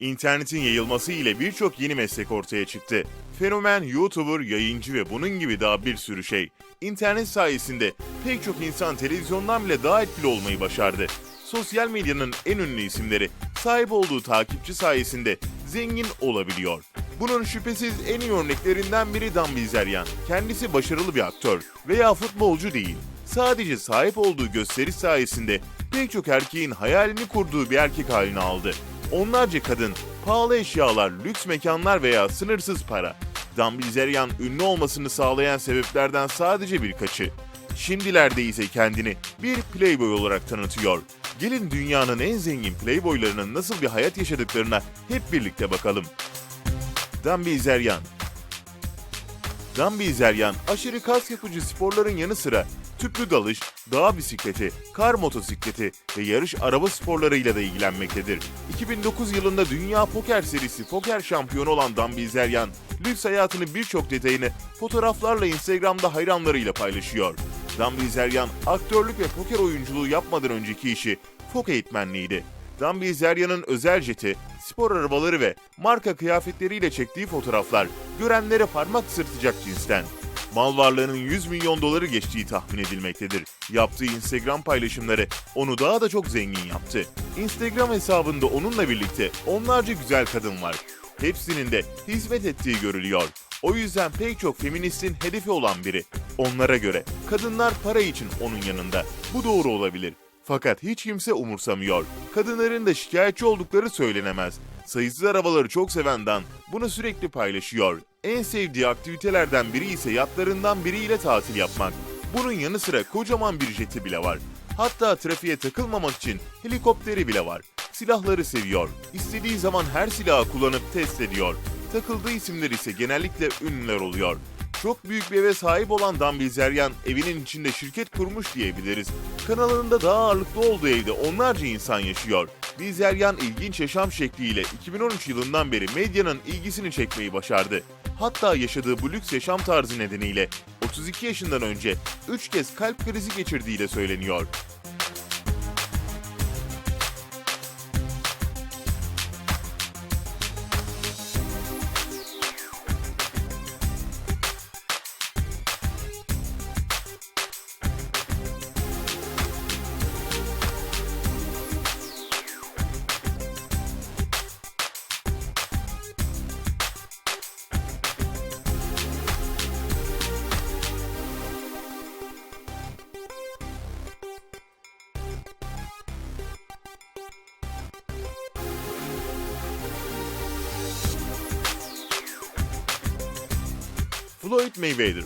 İnternetin yayılması ile birçok yeni meslek ortaya çıktı. Fenomen, YouTuber, yayıncı ve bunun gibi daha bir sürü şey. İnternet sayesinde pek çok insan televizyondan bile daha etkili olmayı başardı. Sosyal medyanın en ünlü isimleri sahip olduğu takipçi sayesinde zengin olabiliyor. Bunun şüphesiz en iyi örneklerinden biri Dan Bilzeryan. Kendisi başarılı bir aktör veya futbolcu değil. Sadece sahip olduğu gösteriş sayesinde pek çok erkeğin hayalini kurduğu bir erkek haline aldı. Onlarca kadın, pahalı eşyalar, lüks mekanlar veya sınırsız para. Dan Bilzerian ünlü olmasını sağlayan sebeplerden sadece birkaçı. Şimdilerde ise kendini bir playboy olarak tanıtıyor. Gelin dünyanın en zengin playboylarının nasıl bir hayat yaşadıklarına hep birlikte bakalım. Dan Bilzeryan aşırı kas yapıcı sporların yanı sıra tüplü dalış, dağ bisikleti, kar motosikleti ve yarış araba sporlarıyla da ilgilenmektedir. 2009 yılında Dünya Poker Serisi poker şampiyonu olan Dan Bilzeryan, lüks hayatının birçok detayını fotoğraflarla Instagram'da hayranlarıyla paylaşıyor. Dan Bilzeryan, aktörlük ve poker oyunculuğu yapmadan önceki işi fok eğitmenliğiydi. Dan Bilzeryan'ın özel jeti, spor arabaları ve marka kıyafetleriyle çektiği fotoğraflar görenlere parmak sırtacak cinsten. Mal varlığının 100 milyon doları geçtiği tahmin edilmektedir. Yaptığı Instagram paylaşımları onu daha da çok zengin yaptı. Instagram hesabında onunla birlikte onlarca güzel kadın var. Hepsinin de hizmet ettiği görülüyor. O yüzden pek çok feministin hedefi olan biri. Onlara göre kadınlar para için onun yanında. Bu doğru olabilir. Fakat hiç kimse umursamıyor. Kadınların da şikayetçi oldukları söylenemez. Sayısız arabaları çok seven Dan bunu sürekli paylaşıyor. En sevdiği aktivitelerden biri ise yatlarından biriyle tatil yapmak. Bunun yanı sıra kocaman bir jeti bile var. Hatta trafiğe takılmamak için helikopteri bile var. Silahları seviyor. İstediği zaman her silahı kullanıp test ediyor. Takıldığı isimler ise genellikle ünlüler oluyor. Çok büyük bir eve sahip olan Dan Bilzeryan evinin içinde şirket kurmuş diyebiliriz. Kanalında daha ağırlıklı olduğu evde onlarca insan yaşıyor. Bilzeryan ilginç yaşam şekliyle 2013 yılından beri medyanın ilgisini çekmeyi başardı. Hatta yaşadığı bu lüks yaşam tarzı nedeniyle 32 yaşından önce 3 kez kalp krizi geçirdiği de söyleniyor. Floyd Mayweather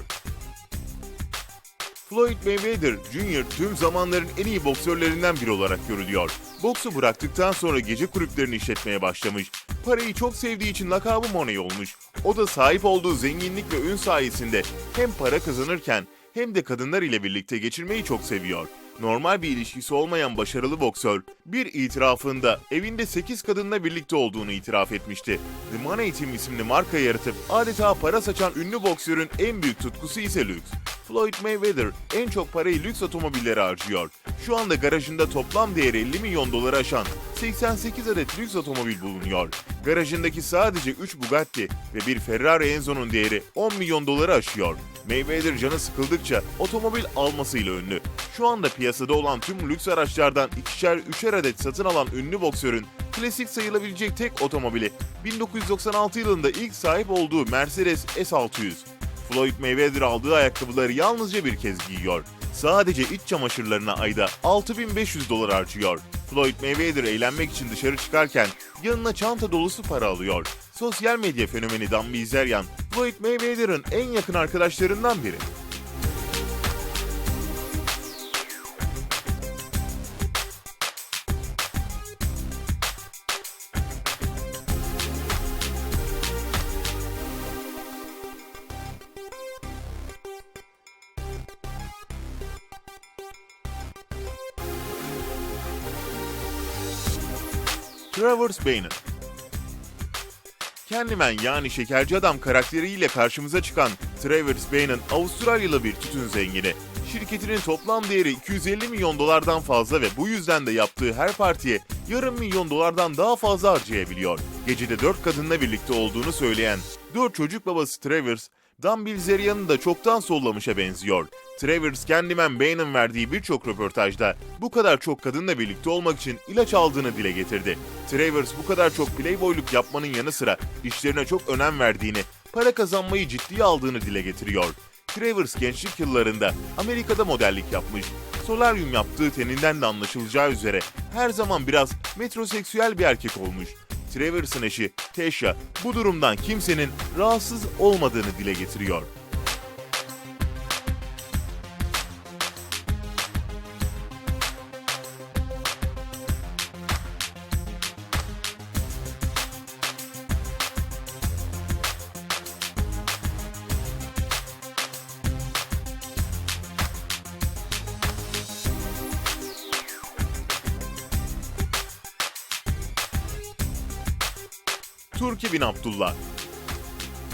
Floyd Mayweather Jr. tüm zamanların en iyi boksörlerinden biri olarak görülüyor. Boksu bıraktıktan sonra gece kulüplerini işletmeye başlamış. Parayı çok sevdiği için lakabı Money olmuş. O da sahip olduğu zenginlik ve ün sayesinde hem para kazanırken hem de kadınlar ile birlikte geçirmeyi çok seviyor. Normal bir ilişkisi olmayan başarılı boksör bir itirafında evinde 8 kadınla birlikte olduğunu itiraf etmişti. The Money Team isimli marka yaratıp adeta para saçan ünlü boksörün en büyük tutkusu ise lüks. Floyd Mayweather en çok parayı lüks otomobillere harcıyor. Şu anda garajında toplam değeri 50 milyon doları aşan 88 adet lüks otomobil bulunuyor. Garajındaki sadece 3 Bugatti ve bir Ferrari Enzo'nun değeri 10 milyon doları aşıyor. Mayweather canı sıkıldıkça otomobil almasıyla ünlü. Şu anda piyasada olan tüm lüks araçlardan ikişer üçer adet satın alan ünlü boksörün klasik sayılabilecek tek otomobili 1996 yılında ilk sahip olduğu Mercedes S600. Floyd Mayweather aldığı ayakkabıları yalnızca bir kez giyiyor. Sadece iç çamaşırlarına ayda 6500 dolar harcıyor. Floyd Mayweather eğlenmek için dışarı çıkarken yanına çanta dolusu para alıyor. Sosyal medya fenomeni Dan Bilzeryan, Floyd Mayweather'ın en yakın arkadaşlarından biri. Travers Bainer Candyman yani şekerci adam karakteriyle karşımıza çıkan Travers Bane'ın Avustralyalı bir tütün zengini. Şirketinin toplam değeri 250 milyon dolardan fazla ve bu yüzden de yaptığı her partiye yarım milyon dolardan daha fazla harcayabiliyor. Gecede 4 kadınla birlikte olduğunu söyleyen 4 çocuk babası Travers, Dan Bilzerian'ı da çoktan sollamışa benziyor. Travers kendimen Bain'in verdiği birçok röportajda bu kadar çok kadınla birlikte olmak için ilaç aldığını dile getirdi. Travers bu kadar çok playboyluk yapmanın yanı sıra işlerine çok önem verdiğini, para kazanmayı ciddiye aldığını dile getiriyor. Travers gençlik yıllarında Amerika'da modellik yapmış. Solaryum yaptığı teninden de anlaşılacağı üzere her zaman biraz metroseksüel bir erkek olmuş. Travers'ın eşi Tesha bu durumdan kimsenin rahatsız olmadığını dile getiriyor. Turki bin Abdullah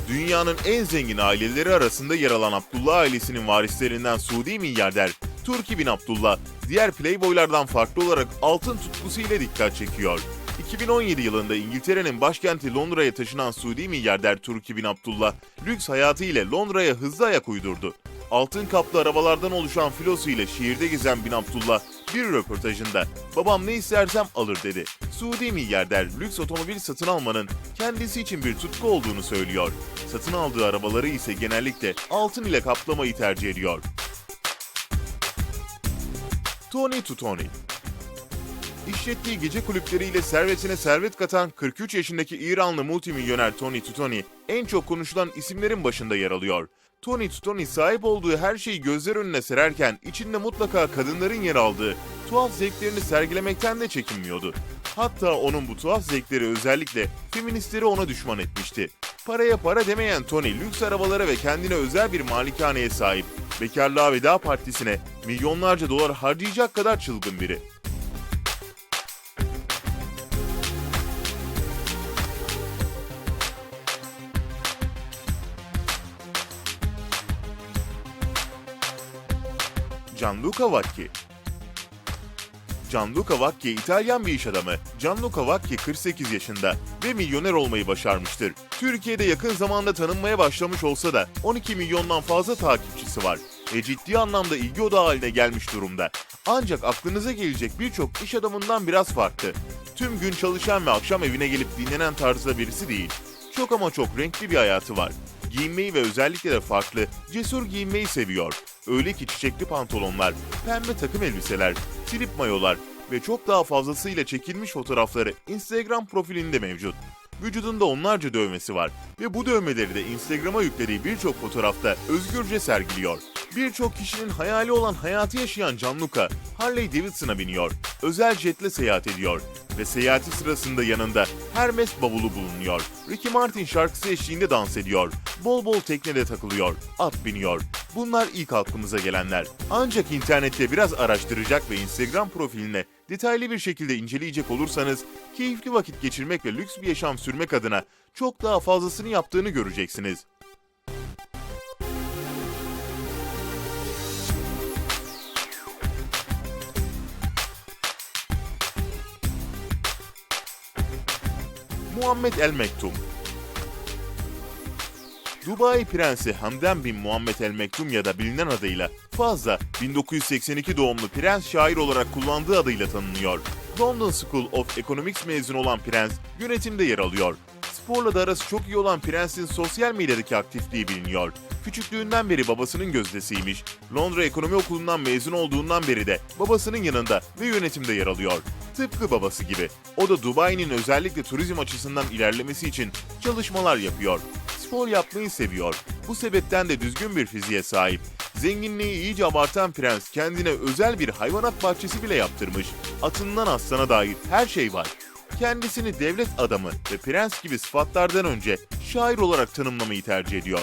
Dünyanın en zengin aileleri arasında yer alan Abdullah ailesinin varislerinden Suudi milyarder Turki bin Abdullah, diğer playboylardan farklı olarak altın tutkusu ile dikkat çekiyor. 2017 yılında İngiltere'nin başkenti Londra'ya taşınan Suudi milyarder Turki bin Abdullah, lüks hayatı ile Londra'ya hızlı ayak uydurdu. Altın kaplı arabalardan oluşan filosu ile şehirde gezen bin Abdullah bir röportajında babam ne istersem alır dedi. Suudi milyarder lüks otomobil satın almanın kendisi için bir tutku olduğunu söylüyor. Satın aldığı arabaları ise genellikle altın ile kaplamayı tercih ediyor. Tony Tutoni İşlettiği gece kulüpleriyle servetine servet katan 43 yaşındaki İranlı multimilyoner Tony Tutoni en çok konuşulan isimlerin başında yer alıyor. Tony Tutoni sahip olduğu her şeyi gözler önüne sererken içinde mutlaka kadınların yer aldığı tuhaf zevklerini sergilemekten de çekinmiyordu. Hatta onun bu tuhaf zevkleri özellikle feministleri ona düşman etmişti. Paraya para demeyen Tony lüks arabalara ve kendine özel bir malikaneye sahip. Bekarlığa veda partisine milyonlarca dolar harcayacak kadar çılgın biri. Gianluca Vacchi Gianluca Vacchi İtalyan bir iş adamı. Gianluca Vacchi 48 yaşında ve milyoner olmayı başarmıştır. Türkiye'de yakın zamanda tanınmaya başlamış olsa da 12 milyondan fazla takipçisi var ve ciddi anlamda ilgi odağı haline gelmiş durumda. Ancak aklınıza gelecek birçok iş adamından biraz farklı. Tüm gün çalışan ve akşam evine gelip dinlenen tarzda birisi değil. Çok ama çok renkli bir hayatı var. Giyinmeyi ve özellikle de farklı, cesur giyinmeyi seviyor. Öyle ki çiçekli pantolonlar, pembe takım elbiseler, trip mayolar ve çok daha fazlasıyla çekilmiş fotoğrafları Instagram profilinde mevcut. Vücudunda onlarca dövmesi var ve bu dövmeleri de Instagram'a yüklediği birçok fotoğrafta özgürce sergiliyor. Birçok kişinin hayali olan hayatı yaşayan Gianluca, Harley Davidson'a biniyor, özel jetle seyahat ediyor ve seyahati sırasında yanında Hermes bavulu bulunuyor. Ricky Martin şarkısı eşliğinde dans ediyor, bol bol teknede takılıyor, at biniyor. Bunlar ilk aklımıza gelenler. Ancak internette biraz araştıracak ve Instagram profiline detaylı bir şekilde inceleyecek olursanız keyifli vakit geçirmek ve lüks bir yaşam sürmek adına çok daha fazlasını yaptığını göreceksiniz. Muhammed El Mektum Dubai Prensi Hamden bin Muhammed El Mektum ya da bilinen adıyla fazla 1982 doğumlu prens şair olarak kullandığı adıyla tanınıyor. London School of Economics mezunu olan prens yönetimde yer alıyor. Sporla da arası çok iyi olan prensin sosyal medyadaki aktifliği biliniyor. Küçüklüğünden beri babasının gözdesiymiş. Londra Ekonomi Okulu'ndan mezun olduğundan beri de babasının yanında ve yönetimde yer alıyor. Tıpkı babası gibi. O da Dubai'nin özellikle turizm açısından ilerlemesi için çalışmalar yapıyor. Spor yapmayı seviyor. Bu sebepten de düzgün bir fiziğe sahip. Zenginliği iyice abartan prens kendine özel bir hayvanat bahçesi bile yaptırmış. Atından aslana dair her şey var. Kendisini devlet adamı ve prens gibi sıfatlardan önce şair olarak tanımlamayı tercih ediyor.